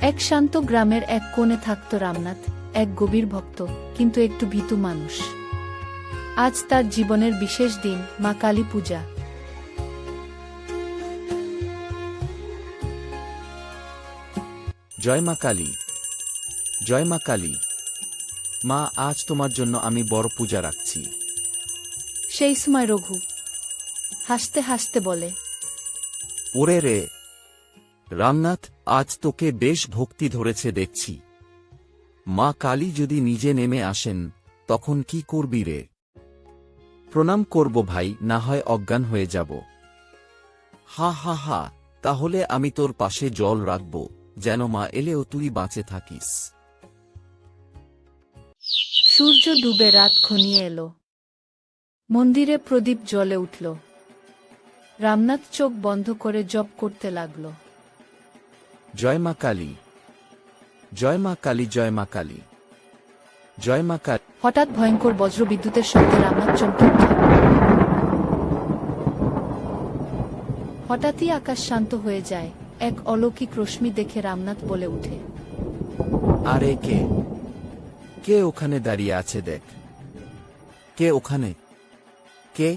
এক শান্ত গ্রামের এক কোণে থাকত রামনাথ এক গভীর ভক্ত কিন্তু একটু ভীতু মানুষ। আজ তার জীবনের বিশেষ দিন মা কালী পূজা। জয় মা কালী। জয় মা কালী। মা আজ তোমার জন্য আমি বড় পূজা রাখছি। সেই সময় রঘু হাসতে হাসতে বলে ওরে রে রামনাথ আজ তোকে বেশ ভক্তি ধরেছে দেখছি। মা কালী যদি নিজে নেমে আসেন তখন কি করবি রে? প্রণাম করব ভাই না হয় অজ্ঞান হয়ে যাব। হা হা হা তাহলে আমি তোর পাশে জল রাখব যেন মা এলেও তুই বাঁচে থাকিস। সূর্য ডুবে রাত ঘনিয়ে এলো। মন্দিরে প্রদীপ জ্বলে উঠল। রামনাথ চোখ বন্ধ করে জপ করতে লাগল। জয় মা কালী। জয় মা কালী জয় মা কালী। জয় মা কালী। হঠাৎ ভয়ঙ্কর বজ্রবিদ্যুতের শব্দে রামনাথ চমকে উঠল। হঠাৎই আকাশ শান্ত হয়ে যায় এক অলৌকিক রশ্মি দেখে রামনাথ বলে উঠে আরে কে? কে ওখানে দাঁড়িয়ে আছে দেখ। কে ওখানে? কে?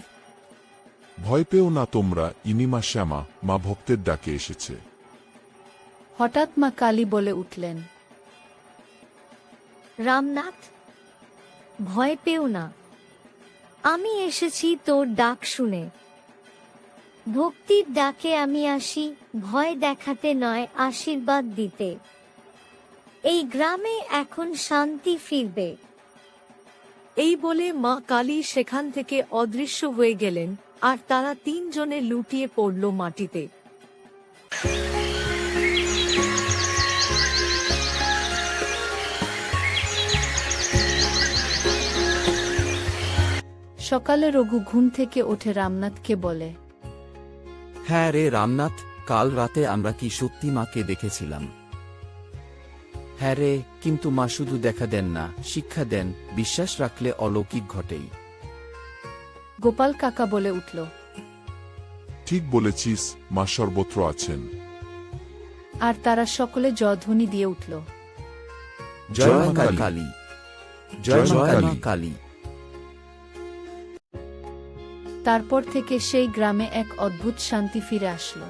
ভয় পেও না তোমরা ইনিমা শ্যামা মা ভক্তের ডাকে এসেছে। হঠাৎ মা কালী বলে উঠলেন রামনাথ ভয় পেও না। আমি এসেছি তোর ডাক শুনে। ভক্তির ডাকে আমি আসি ভয় দেখাতে নয় আশীর্বাদ দিতে। এই গ্রামে এখন শান্তি ফিরবে। এই বলে মা কালী সেখান থেকে অদৃশ্য হয়ে গেলেন। আর তারা তিনজনে লুটিয়ে পড়ল মাটিতে। সকালে রঘু ঘুম থেকে ওঠে রামনাথকে বলে হ্যাঁ রে রামনাথ, কাল রাতে আমরা কি সত্যি মাকে দেখেছিলাম। হ্যাঁ রে, কিন্তু মা শুধু দেখা দেন না, শিক্ষা দেন, বিশ্বাস রাখলে অলৌকিক ঘটেই। গোপাল কাকা বলে উঠল ঠিক বলেছিস মা সর্বত্র আছেন। আর তারা সকলে জয়ধ্বনি দিয়ে উঠল জয় মা কালী। জয় মা কালী। কালী। তারপর থেকে সেই গ্রামে এক অদ্ভুত শান্তি ফিরে আসলো।